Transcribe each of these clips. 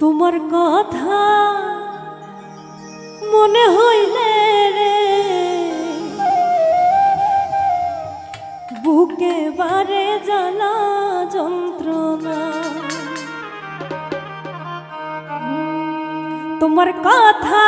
তোমার কথা মনে হইলে রে। বুকে বারে জ্বালা যন্ত্রণা। তোমার কথা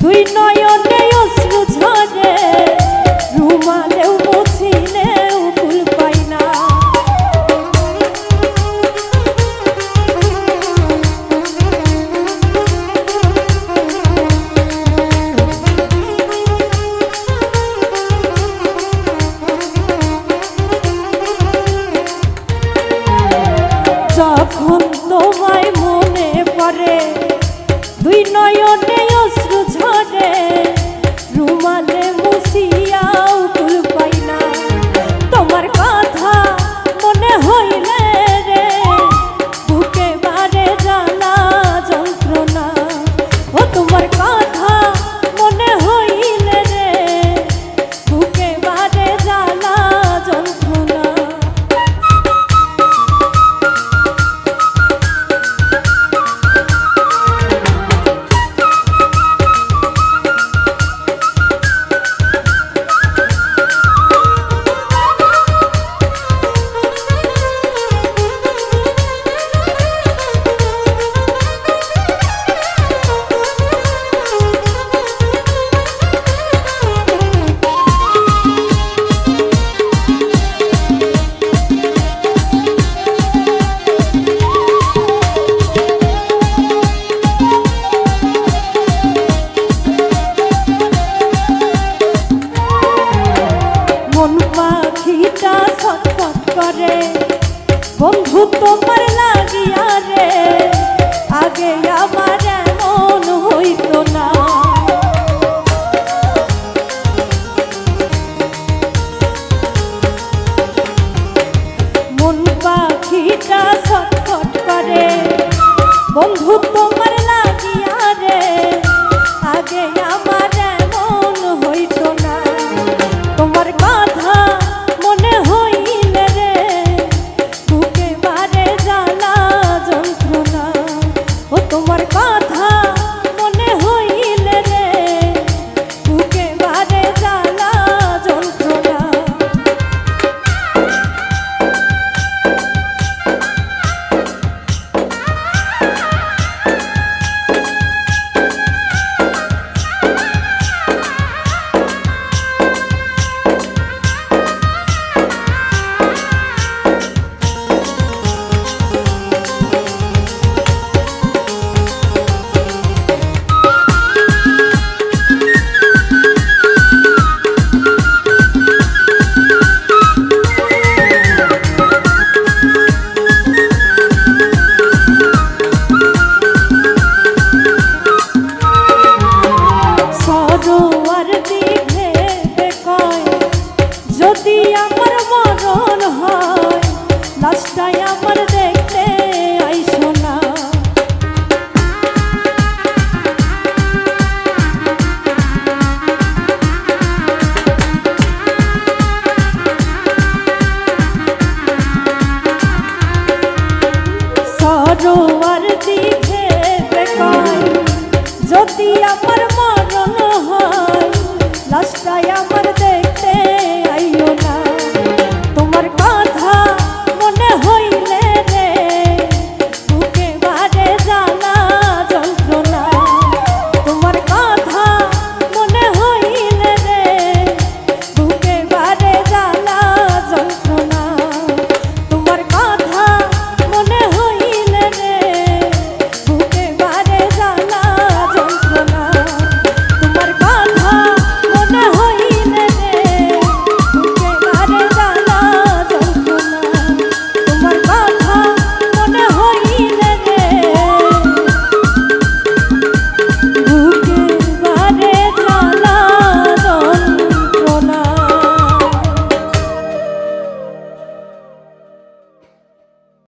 দুই নয়নে রে। বন্ধু তোমার লাগিয়া রে। আগে আমার